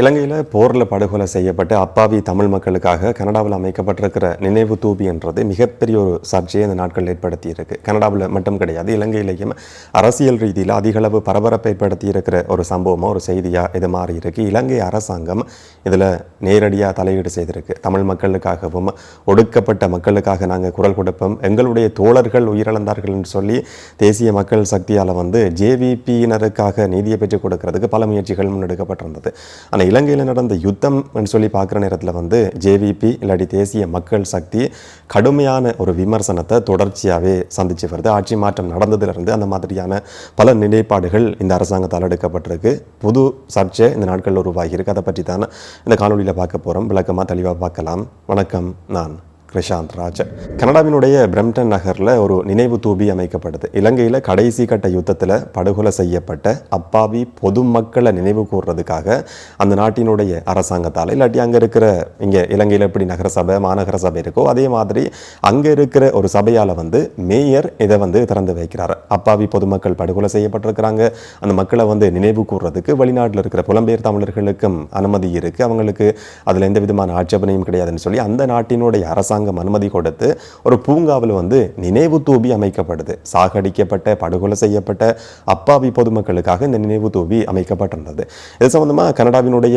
இலங்கையில் போரில் படுகொலை செய்யப்பட்ட அப்பாவி தமிழ் மக்களுக்காக கனடாவில் அமைக்கப்பட்டிருக்கிற நினைவு தூபி என்றது மிகப்பெரிய ஒரு சர்ச்சையை இந்த நாட்கள் ஏற்படுத்தி இருக்கு கனடாவில் மட்டும் கிடையாது இலங்கையிலேயும் அரசியல் ரீதியில் அதிகளவு பரபரப்பை ஏற்படுத்தி இருக்கிற ஒரு சம்பவமாக ஒரு செய்தியாக இது மாறி இருக்கு இலங்கை அரசாங்கம் இதில் நேரடியாக தலையீடு செய்திருக்கு. தமிழ் மக்களுக்காகவும் ஒடுக்கப்பட்ட மக்களுக்காக நாங்கள் குரல் கொடுப்போம். எங்களுடைய தோழர்கள் உயிரிழந்தார்கள் என்று சொல்லி தேசிய மக்கள் சக்தியால் வந்து ஜேவிபியினருக்காக நீதியை பெற்றுக் கொடுக்கறதுக்கு பல முயற்சிகள் முன்னெடுக்கப்பட்டிருந்தது. ஆனால் இலங்கையில் நடந்த யுத்தம் சொல்லி பார்க்குற நேரத்தில் வந்து ஜேவிபி இல்லாட்டி தேசிய மக்கள் சக்தி கடுமையான ஒரு விமர்சனத்தை தொடர்ச்சியாகவே சந்திச்சு வருது. ஆட்சி மாற்றம் நடந்ததுலேருந்து அந்த மாதிரியான பல நிலைப்பாடுகள் இந்த அரசாங்கத்தால் எடுக்கப்பட்டிருக்கு. புது சர்ச்சை இந்த நாட்களில் உருவாகியிருக்கு. அதை பற்றி தான் இந்த காணொலியில் பார்க்க போகிறோம் விளக்கமாக தெளிவாக பார்க்கலாம். வணக்கம் நான் கிருஷாந்த் ராஜ். கனடாவினுடைய பிரம்டன் நகரில் ஒரு நினைவு தூபி அமைக்கப்படுது. இலங்கையில் கடைசி கட்ட யுத்தத்தில் படுகொலை செய்யப்பட்ட அப்பாவி பொதுமக்களை நினைவு கூர்றதுக்காக அந்த நாட்டினுடைய அரசாங்கத்தால் இல்லாட்டி அங்கே இருக்கிற இங்கே இலங்கையில் எப்படி நகரசபை மாநகர சபை இருக்கோ அதே மாதிரி அங்கே இருக்கிற ஒரு சபையால் வந்து மேயர் இதை வந்து திறந்து வைக்கிறார். அப்பாவி பொதுமக்கள் படுகொலை செய்யப்பட்டிருக்கிறாங்க. அந்த மக்களை வந்து நினைவு கூர்றதுக்கு வெளிநாட்டில் இருக்கிற புலம்பெயர் தமிழர்களுக்கும் அனுமதி இருக்குது அவங்களுக்கு அதில் எந்த விதமான ஆட்சேபனையும் கிடையாதுன்னு சொல்லி அந்த நாட்டினுடைய அரசாங்கம் அனுமதி கொடுத்து ஒரு பூங்காவில் வந்து நினைவு தூபி அமைக்கப்படுது. சாகடிக்கப்பட்ட படுகொலை செய்யப்பட்ட அப்பாவி பொதுமக்களுக்காக இந்த நினைவு தூபி அமைக்கப்பட்டிருந்தது. இது சம்பந்தமாக கனடாவினுடைய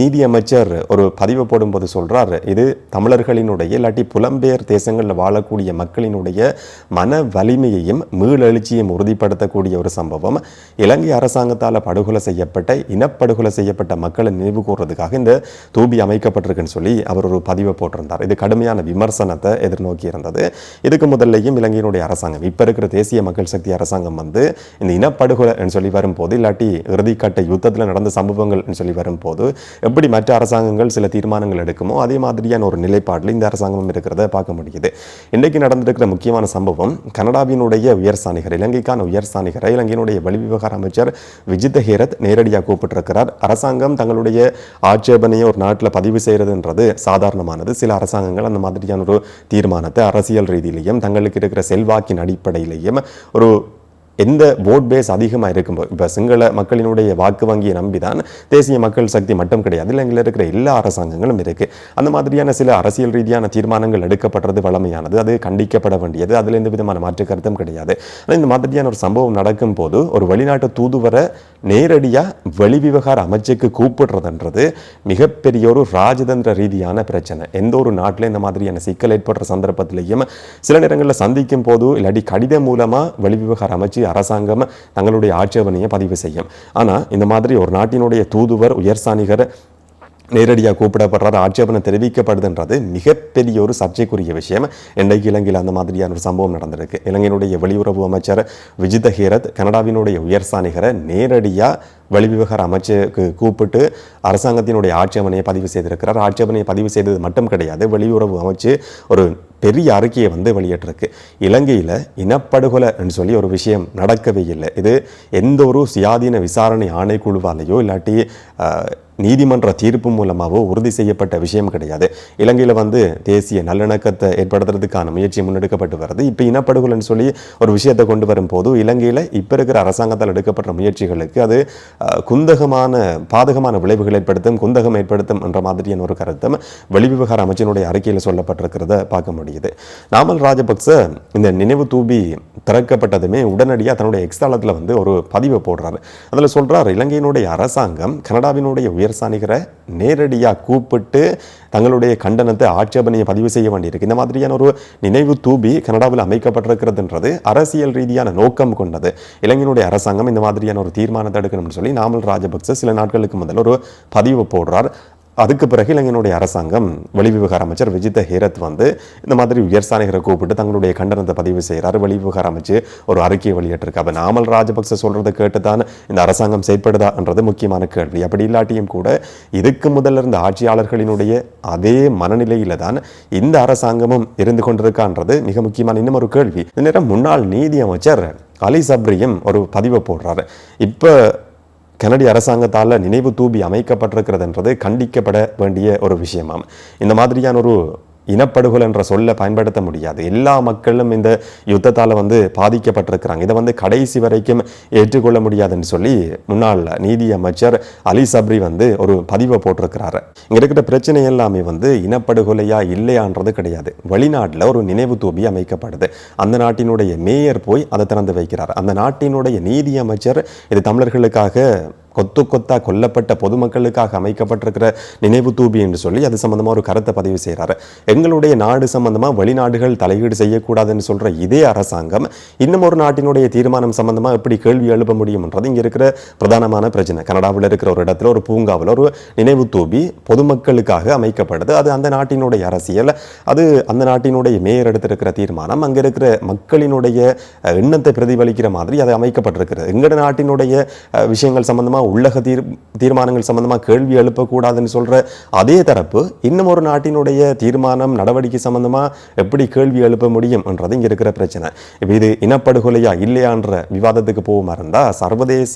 நீதி அமைச்சர் ஒரு பதிவு போடும்போது சொல்கிறார் இது தமிழர்களினுடைய இல்லாட்டி புலம்பெயர் தேசங்களில் வாழக்கூடிய மக்களினுடைய மன வலிமையையும் மீளெழுச்சியையும் உறுதிப்படுத்தக்கூடிய ஒரு சம்பவம். இலங்கை அரசாங்கத்தால் படுகொலை செய்யப்பட்ட இனப்படுகொலை செய்யப்பட்ட மக்களை நினைவு கூறுறதுக்காக இந்த தூபி அமைக்கப்பட்டிருக்குன்னு சொல்லி அவர் ஒரு பதிவை போட்டிருந்தார். இது கடுமையான விமர்சனம். விமர்சனத்தை எதிர்நோக்கி இருந்தது இதுக்கு முதல்லையும் இலங்கையினுடைய அரசாங்கம் இப்போ இருக்கிற தேசிய மக்கள் சக்தி அரசாங்கம் வந்து இந்த இனப்படுகொலை சொல்லி வரும்போது இல்லாட்டி இறுதிக்கட்ட யுத்தத்தில் நடந்த சம்பவங்கள் சொல்லி வரும்போது எப்படி மற்ற அரசாங்கங்கள் சில தீர்மானங்கள் எடுக்குமோ அதே மாதிரியான ஒரு நிலைப்பாட்டில் இந்த அரசாங்கமும் இருக்கிறத பார்க்க முடியுது. இன்றைக்கு நடந்திருக்கிற முக்கியமான சம்பவம் கனடாவினுடைய உயர் சாணிகர் இலங்கைக்கான உயர் சாணிகரை இலங்கையினுடைய வெளிவிவகார அமைச்சர் விஜித் ஹேரத் நேரடியாக கூப்பிட்டிருக்கிறார். அரசாங்கம் தங்களுடைய ஆட்சேபனையை ஒரு நாட்டில் பதிவு செய்கிறதுன்றது சாதாரணமானது. சில அரசாங்கங்கள் அந்த மாதிரியான ஒரு தீர்மானத்தை அரசியல் ரீதியிலையும் தங்களுக்கு இருக்கிற செல்வாக்கின் அடிப்படையிலையும் ஒரு எந்த ஓட் பேஸ் அதிகமாக இருக்கும்போது இப்போ சிங்கள மக்களினுடைய வாக்கு வங்கியை நம்பி தான் தேசிய மக்கள் சக்தி மட்டும் கிடையாது. இலங்கையில் இருக்கிற எல்லா அரசாங்கங்களும் இருக்குது அந்த மாதிரியான சில அரசியல் ரீதியான தீர்மானங்கள் எடுக்கப்படுறது வளமையானது அது கண்டிக்கப்பட வேண்டியது. அதில் எந்த விதமான மாற்று கருத்தும் கிடையாது. ஆனால் இந்த மாதிரியான ஒரு சம்பவம் நடக்கும் போது ஒரு வெளிநாட்டு தூதுவரை நேரடியாக வெளிவிவகார அமைச்சுக்கு கூப்பிடுறதுன்றது மிகப்பெரிய ஒரு ராஜதந்திர ரீதியான பிரச்சனை. எந்த ஒரு நாட்டில் இந்த மாதிரியான சிக்கல் ஏற்படுற சந்தர்ப்பத்திலையும் சில நேரங்களில் சந்திக்கும் போது இல்லாட்டி கடிதம் மூலமாக வெளிவிவகார அமைச்சு அரசாங்கம் தங்களுடைய ஆட்சேபனையை பதிவு செய்யும். ஆனால் இந்த மாதிரி ஒரு நாட்டினுடைய தூதுவர் உயர்சானிகர் நேரடியாக கூப்பிடப்படுறாரு ஆட்சேபனை தெரிவிக்கப்படுதுன்றது மிகப்பெரிய ஒரு சர்ச்சைக்குரிய விஷயம். இன்றைக்கு இலங்கையில் அந்த மாதிரியான ஒரு சம்பவம் நடந்திருக்கு. இலங்கையினுடைய வெளியுறவு அமைச்சர் விஜித ஹீரத் கனடாவினுடைய உயர்சானிகரை நேரடியாக வெளிவிவகார அமைச்சருக்கு கூப்பிட்டு அரசாங்கத்தினுடைய ஆட்சேபனையை பதிவு செய்திருக்கிறார். ஆட்சேபனையை பதிவு செய்தது மட்டும் கிடையாது வெளியுறவு அமைச்சு ஒரு பெரிய அறிக்கையை வந்து வெளியிட்டிருக்கு. இலங்கையில் இனப்படுகொலைன்னு சொல்லி ஒரு விஷயம் நடக்கவே இல்லை. இது எந்த ஒரு சுயாதீன விசாரணை ஆணைக்குழுவாலேயோ இல்லாட்டி நீதிமன்ற தீர்ப்பு மூலமாகவோ உறுதி செய்யப்பட்ட விஷயம் கிடையாது. இலங்கையில் வந்து தேசிய நல்லிணக்கத்தை ஏற்படுத்துறதுக்கான முயற்சி முன்னெடுக்கப்பட்டு வருது. இப்போ இனப்படுகொலைன்னு சொல்லி ஒரு விஷயத்தை கொண்டு வரும்போது இலங்கையில் இப்போ இருக்கிற அரசாங்கத்தால் எடுக்கப்பட்ட முயற்சிகளுக்கு அது குந்தகமான பாதகமான விளைவுகள் ஏற்படுத்தும் குந்தகம் ஏற்படுத்தும் என்ற மாதிரியான ஒரு கருத்தும் வெளிவிவகார அமைச்சினுடைய அறிக்கையில் சொல்லப்பட்டிருக்கிறத பார்க்க முடியுது. நாமல் ராஜபக்ச இந்த நினைவு தூபி திறக்கப்பட்டதுமே உடனடியாக தன்னுடைய எக்ஸ்தலத்தில் வந்து ஒரு பதிவை போடுறாரு. அதில் சொல்கிறார் இலங்கையினுடைய அரசாங்கம் கனடாவினுடைய உயர்சானிகரை நேரடியாக கூப்பிட்டு தங்களுடைய கண்டனத்தை ஆட்சேபனையை பதிவு செய்ய வேண்டியிருக்கு. இந்த மாதிரியான ஒரு நினைவு தூபி கனடாவில் அமைக்கப்பட்டிருக்கிறதுன்றது அரசியல் ரீதியான நோக்கம் கொண்டது. இலங்கையினுடைய அரசாங்கம் இந்த மாதிரியான ஒரு தீர்மானத்தை எடுக்கணும்னு சொல்லி நாமல் ராஜபக்ச சில நாட்களுக்கு முதல்ல ஒரு பதிவு போடுறார். அதுக்கு பிறகு இளைஞனுடைய அரசாங்கம் வெளிவிவகார அமைச்சர் விஜித ஹேரத் வந்து இந்த மாதிரி உயர்ஸ்தானிகரை கூப்பிட்டு தங்களுடைய கண்டனத்தை பதிவு செய்கிறார் வெளிவிவகார அமைச்சு ஒரு அறிக்கையை வெளியிட்டிருக்கு. அப்போ நாமல் ராஜபக்ச சொல்கிறத கேட்டு தான் இந்த அரசாங்கம் செயற்படுதான்றது முக்கியமான கேள்வி. அப்படி இல்லாட்டியும் கூட இதுக்கு முதல்ல இருந்த ஆட்சியாளர்களினுடைய அதே மனநிலையில் தான் இந்த அரசாங்கமும் இருந்து கொண்டிருக்கான்றது மிக முக்கியமான இன்னும் ஒரு கேள்வி. இந்த நேரம் முன்னாள் நீதி அமைச்சர் அலி சப்ரியும் ஒரு பதிவை போடுறாரு. இப்போ கனடிய அரசாங்கத்தால் நினைவு தூபி அமைக்கப்பட்டிருக்கிறதுன்றது கண்டிக்கப்பட வேண்டிய ஒரு விஷயமாம். இந்த மாதிரியான ஒரு இனப்படுகொலை என்ற சொல்ல பயன்படுத்த முடியாது. எல்லா மக்களும் இந்த யுத்தத்தால் வந்து பாதிக்கப்பட்டிருக்கிறாங்க. இதை வந்து கடைசி வரைக்கும் ஏற்றுக்கொள்ள முடியாதுன்னு சொல்லி முன்னாள் நீதி அமைச்சர் அலி சப்ரி வந்து ஒரு பதிவை போட்டிருக்கிறாரு. இங்க இருக்கிற பிரச்சனை எல்லாமே வந்து இனப்படுகொலையா இல்லையான்றது கிடையாது. வெளிநாட்டில் ஒரு நினைவு தூபி அமைக்கப்படுது. அந்த நாட்டினுடைய மேயர் போய் அதை திறந்து வைக்கிறார். அந்த நாட்டினுடைய நீதி அமைச்சர் இது தமிழர்களுக்காக கொத்து கொத்தாக கொல்லப்பட்ட பொதுமக்களுக்காக அமைக்கப்பட்டிருக்கிற நினைவு தூபி என்று சொல்லி அது சம்பந்தமாக ஒரு கருத்தை பதிவு செய்கிறாரு எங்களுடைய நாடு சம்பந்தமாக வெளிநாடுகள் தலையீடு செய்யக்கூடாதுன்னு சொல்கிற இதே அரசாங்கம் இன்னும் ஒரு நாட்டினுடைய தீர்மானம் சம்பந்தமாக எப்படி கேள்வி எழுப்ப முடியும்ன்றது இங்கே இருக்கிற பிரதானமான பிரச்சனை. கனடாவில் இருக்கிற ஒரு இடத்துல ஒரு பூங்காவில் ஒரு நினைவு தூபி பொதுமக்களுக்காக அமைக்கப்படுது. அது அந்த நாட்டினுடைய அரசியல் அது அந்த நாட்டினுடைய மேயர் எடுத்திருக்கிற தீர்மானம் அங்கே இருக்கிற மக்களினுடைய எண்ணத்தை பிரதிபலிக்கிற மாதிரி அது அமைக்கப்பட்டிருக்கிறது. எங்கட நாட்டினுடைய விஷயங்கள் சம்பந்தமாக உள்ளக தீர் தீர்மானங்கள் சம்பந்தமாக கேள்வி எழுப்பக்கூடாதுன்னு சொல்கிற அதே தரப்பு இன்னும் ஒரு நாட்டினுடைய தீர்மானம் நடவடிக்கை சம்பந்தமாக எப்படி கேள்வி எழுப்ப முடியும் என்றது இங்க இருக்கிற பிரச்சனை. இப்போ இது இனப்படுகொலையா இல்லையான்ற விவாதத்துக்கு போகுமா இருந்தா சர்வதேச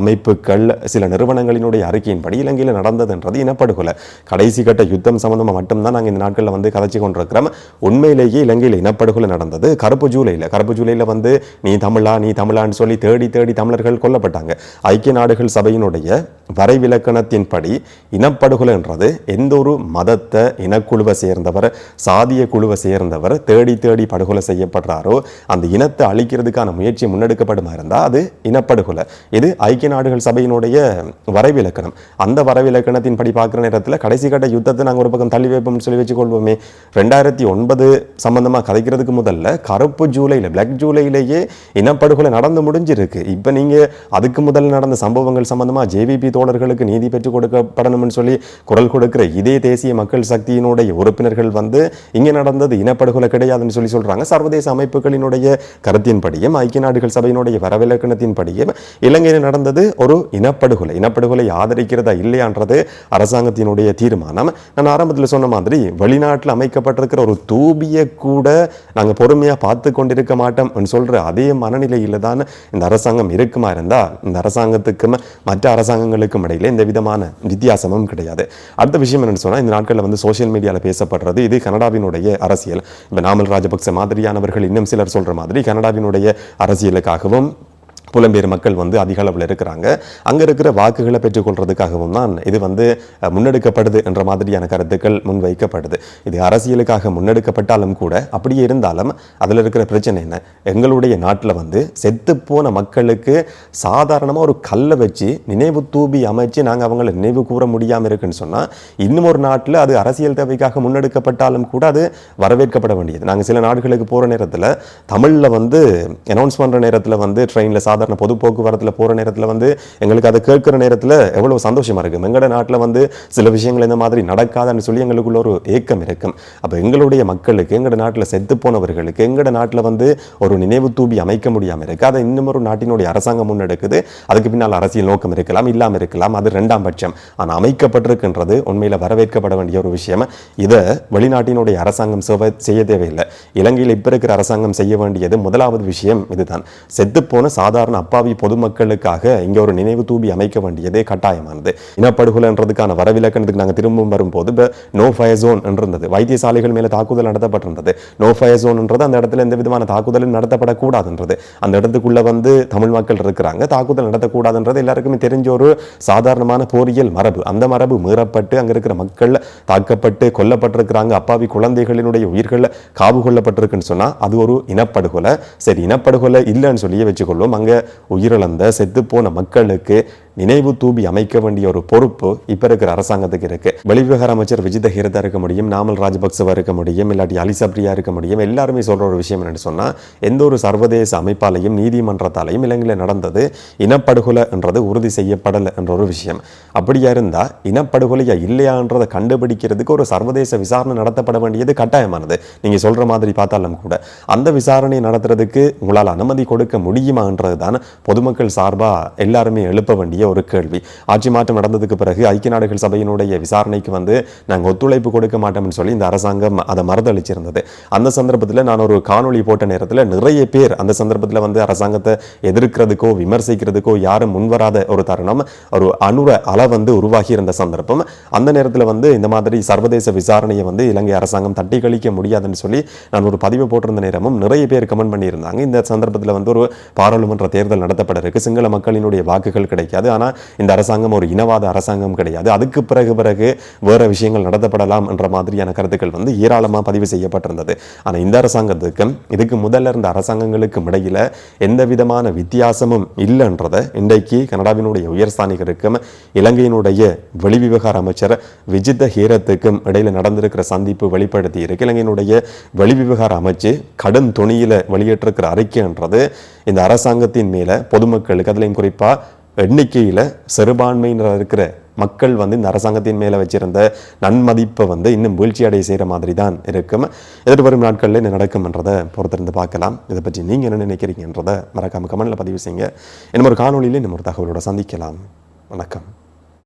அமைப்புகள் சில நிறுவனங்களினுடைய அறிக்கையின்படி இலங்கையில் நடந்ததுன்றது இனப்படுகொலை. கடைசி கட்ட யுத்தம் சம்பந்தமாக மட்டும்தான் நாங்கள் இந்த நாட்களில் வந்து கதைச்சு கொண்டிருக்கிறோம். உண்மையிலேயே இலங்கையில் இனப்படுகொலை நடந்தது கருப்பு ஜூலையில் கருப்பு ஜூலையில் வந்து நீ தமிழா நீ தமிழான்னு சொல்லி தேடி தேடி தமிழர்கள் கொல்லப்பட்டாங்க. ஐக்கிய நாடுகள் சபையினுடைய வரைவிலக்கணத்தின்படி இனப்படுகொலை என்றது எந்த ஒரு மதத்தை இனக்குழுவை சேர்ந்தவர் சாதிய குழுவை சேர்ந்தவர் தேடி தேடி படுகொலை செய்யப்படுறாரோ அந்த இனத்தை அழிக்கிறதுக்கான முயற்சி முன்னெடுக்கப்படுமா இருந்தால் அது இனப்படுகொலை. இது ஐக்கிய நாடுகள் சபையினுடைய வரைவிலக்கணம். அந்த வரைவிலக்கணத்தின்படி பார்க்குற நேரத்தில் கடைசி கட்ட யுத்தத்தை நாங்கள் ஒரு பக்கம் தள்ளி வைப்போம்னு சொல்லி வச்சுக்கொள்வோமே. ரெண்டாயிரத்தி ஒன்பது சம்பந்தமாக கதைக்கிறதுக்கு முதல்ல கருப்பு ஜூலையில் பிளாக் ஜூலையிலேயே இனப்படுகொலை நடந்து முடிஞ்சிருக்கு. இப்போ நீங்கள் அதுக்கு முதல் நடந்த சம்பவங்கள் சம்பந்தமாக ஜேவிபி தோழர்களுக்கு நீதி பெற்றுக் கொடுக்கப்படணும்னு சொல்லி குரல் கொடுக்கிற இதே தேசிய மக்கள் சக்தியினுடைய உறுப்பினர்கள் வந்து இங்கே நடந்தது இனப்படுகொலை கிடையாதுன்னு சொல்லி சொல்கிறாங்க சர்வதேச அமைப்புகளினுடைய கருத்தின்படியும் ஐக்கிய நாடுகள் சபையினுடைய வரவிலக்கணத்தின்படியும் இலங்கையில் நடந்தது ஒரு இனப்படுகொலை. இனப்படுகொலை ஆதரிக்கிறதா இல்லையான்றது அரசாங்கத்தினுடைய தீர்மானம். நான் ஆரம்பத்தில் சொன்ன மாதிரி வெளிநாட்டில் அமைக்கப்பட்டிருக்கிற ஒரு தூபியை கூட நாங்கள் பொறுமையாக பார்த்து கொண்டிருக்க மாட்டோம் சொல்கிற அதே மனநிலையில் தான் இந்த அரசாங்கம் இருக்குமா இருந்தால் இந்த அரசாங்கத்துக்கும் மற்ற அரசாங்கங்களுக்கும் இடையில எந்த விதமான வித்தியாசமும் கிடையாது. அடுத்த விஷயம் என்னன்னு சொன்னால் இந்த நாட்களில் வந்து சோஷியல் மீடியாவில் பேசப்படுறது இது கனடாவினுடைய அரசியல். இப்போ நாமல் ராஜபக்ச மாதிரியானவர்கள் இன்னும் சிலர் சொல்கிற மாதிரி கனடாவினுடைய அரசியலுக்காகவும் புலம்பெயர் மக்கள் வந்து அதிக அளவில் இருக்கிறாங்க. அங்கே இருக்கிற வாக்குகளை பெற்றுக்கொள்றதுக்காகவும் தான் இது வந்து முன்னெடுக்கப்படுது என்ற மாதிரியான கருத்துக்கள் முன்வைக்கப்படுது. இது அரசியலுக்காக முன்னெடுக்கப்பட்டாலும் கூட அப்படியே இருந்தாலும் அதில் இருக்கிற பிரச்சனை என்ன? எங்களுடைய நாட்டில் வந்து செத்துப்போன மக்களுக்கு சாதாரணமாக ஒரு கல்லை வச்சு நினைவு தூபி அமைச்சு நாங்கள் அவங்களை நினைவு கூற முடியாமல் இருக்குன்னு சொன்னால் இன்னும் ஒரு நாட்டில் அது அரசியல் தேவைக்காக முன்னெடுக்கப்பட்டாலும் கூட அது வரவேற்கப்பட வேண்டியது. நாங்கள் சில நாடுகளுக்கு போகிற நேரத்தில் தமிழில் வந்து அனௌன்ஸ் பண்ணுற நேரத்தில் வந்து ட்ரெயினில் சாதாரண சாதாரண பொது போக்குவரத்தில் போகிற நேரத்தில் வந்து எங்களுக்கு அதை கேட்குற நேரத்தில் எவ்வளோ சந்தோஷமாக இருக்கும் எங்களோட நாட்டில் வந்து சில விஷயங்கள் இந்த மாதிரி நடக்காதுன்னு சொல்லி எங்களுக்குள்ள ஒரு ஏக்கம் இருக்கும். அப்போ எங்களுடைய மக்களுக்கு எங்களோட நாட்டில் செத்து போனவர்களுக்கு எங்களோட நாட்டில் வந்து ஒரு நினைவு தூபி அமைக்க முடியாமல் இருக்கு. அதை இன்னும் ஒரு நாட்டினுடைய அரசாங்கம் முன்னெடுக்குது. அதுக்கு பின்னால் அரசியல் நோக்கம் இருக்கலாம் இல்லாமல் இருக்கலாம் அது ரெண்டாம் பட்சம். ஆனால் அமைக்கப்பட்டிருக்கின்றது உண்மையில் வரவேற்கப்பட வேண்டிய ஒரு விஷயம். இதை வெளிநாட்டினுடைய அரசாங்கம் செய்ய தேவையில்லை. இலங்கையில் இப்போ இருக்கிற அரசாங்கம் செய்ய வேண்டியது முதலாவது விஷயம் இதுதான். செத்துப்போன சாதாரண அப்பாவி பொதுமக்களுக்காக இங்கே ஒரு நினைவு தூபி அமைக்க வேண்டியதே கட்டாயமானது. இனப்படுகொலைன்றதுக்கான வரவிலக்கணத்துக்கு நாங்கள் திரும்பவும் வரும்போது இப்போ நோ ஃபயர் ஜோன் இருந்தது வைத்தியசாலைகள் மேலே தாக்குதல் நடத்தப்பட்டிருந்தது. நோ ஃபயர் ஜோன்ன்றது அந்த இடத்துல எந்த விதமான தாக்குதலும் நடத்தப்படக்கூடாதுன்றது. அந்த இடத்துக்குள்ளே வந்து தமிழ் மக்கள் இருக்கிறாங்க. தாக்குதல் நடத்தக்கூடாதுன்றது எல்லாருக்குமே தெரிஞ்ச ஒரு சாதாரணமான போரியல் மரபு. அந்த மரபு மீறப்பட்டு அங்க இருக்கிற மக்கள் தாக்கப்பட்டு கொல்லப்பட்டிருக்கிறாங்க. அப்பாவி குழந்தைகளினுடைய உயிர்கள் காவு கொள்ளப்பட்டிருக்குன்னு சொன்னால் அது ஒரு இனப்படுகொலை. சரி இனப்படுகொலை இல்லைன்னு சொல்லியே வச்சுக்கொள்வோம். அங்க உயிரிழந்த செத்துப்போன மக்களுக்கு நினைவு தூபி அமைக்க வேண்டிய ஒரு பொறுப்பு இப்ப இருக்கிற அரசாங்கத்துக்கு இருக்கு. வெளிவிவகார அமைச்சர் விஜித ஹிரதா இருக்க முடியும் நாமல் ராஜபக்சவா இருக்க முடியும் இல்லாட்டி அலிசப்ரியா இருக்க முடியும் எல்லாருமே சொல்ற ஒரு விஷயம் என்னன்னு சொன்னா எந்த ஒரு சர்வதேச அமைப்பாலையும் நீதிமன்றத்தாலையும் இலங்கையில் நடந்தது இனப்படுகொலை என்றது உறுதி செய்யப்படலை என்ற ஒரு விஷயம். அப்படியா இருந்தா இனப்படுகொலையா இல்லையான்றதை கண்டுபிடிக்கிறதுக்கு ஒரு சர்வதேச விசாரணை நடத்தப்பட வேண்டியது கட்டாயமானது. நீங்க சொல்ற மாதிரி பார்த்தாலும் கூட அந்த விசாரணை நடத்துறதுக்கு உங்களால் அனுமதி கொடுக்க முடியுமான்றது தான் பொதுமக்கள் சார்பாக எல்லாருமே எழுப்ப வேண்டிய ஒரு கேள்வி. ஆட்சி மாற்றம் நடந்ததுக்கு பிறகு ஐக்கிய நாடுகள் சபையினுடைய விசாரணைக்கு வந்து நாங்கள் ஒத்துழைப்பு கொடுக்க மாட்டோம்னு சொல்லி இந்த அரசாங்கம் அதை மறுதளிச்சிருந்தது. அந்த சந்தர்ப்பத்தில் நான் ஒரு காணொளி போட்ட நேரத்தில் நிறைய பேர் அந்த சந்தர்ப்பத்தில் வந்து அரசாங்கத்தை எதிர்க்கிறதுக்கோ விமர்சிக்கிறதுக்கோ யாரும் முன்வராத ஒரு தருணம் ஒரு அணுர அலை வந்து உருவாகி இருந்த சந்தர்ப்பம். அந்த நேரத்தில் வந்து இந்த மாதிரி சர்வதேச விசாரணையை வந்து இலங்கை அரசாங்கம் தட்டி கழிக்க முடியாதுன்னு சொல்லி நான் ஒரு பதிவு போட்டிருந்த நேரமும் நிறைய பேர் கமெண்ட் பண்ணியிருந்தாங்க. இந்த சந்தர்ப்பத்தில் வந்து ஒரு பாராளுமன்ற தேர்தல் நடத்தப்பட இருக்கு சிங்கள மக்களினுடைய வாக்குகள் கிடைக்காது. ஆனால் இந்த அரசாங்கம் ஒரு இனவாத அரசாங்கம் கிடையாது. அதுக்கு பிறகு பிறகு வேறு விஷயங்கள் நடத்தப்படலாம் என்ற மாதிரியான கருத்துக்கள் வந்து ஏராளமாக பதிவு செய்யப்பட்டிருந்தது. ஆனால் இந்த அரசாங்கத்துக்கும் இதுக்கு முதல்ல இருந்த அரசாங்கங்களுக்கும் இடையில் எந்த விதமான வித்தியாசமும் இல்லைன்றதை இன்றைக்கு கனடாவினுடைய உயர்ஸ்தானிகருக்கும் இலங்கையினுடைய வெளிவிவகார அமைச்சர் விஜித்த ஹீரத்துக்கும் இடையில் நடந்திருக்கிற சந்திப்பு வெளிப்படுத்தி இருக்கு. இலங்கையினுடைய வெளிவிவகார அமைச்சு கடும் துணியில் வெளியிட்டிருக்கிற அறிக்கைன்றது இந்த அரசாங்கத்தின் மேல பொதுமக்களுக்கு அதுலேயும் குறிப்பாக எண்ணிக்கையில் சிறுபான்மையினர் இருக்கிற மக்கள் வந்து இந்த அரசாங்கத்தின் மேலே வச்சிருந்த நன்மதிப்பை வந்து இன்னும் வீழ்ச்சி அடைய செய்கிற மாதிரி தான் இருக்கும். எதிர்வரும் நாட்களில் என்ன நடக்கும்ன்றதை பொறுத்திருந்து பார்க்கலாம். இதை பற்றி நீங்கள் என்ன நினைக்கிறீங்கன்றதை மறக்காமல் கமெண்டில் பதிவு செய்யுங்க. இன்னும் ஒரு காணொலியில் இன்னும் ஒரு தகவலோட சந்திக்கலாம். வணக்கம்.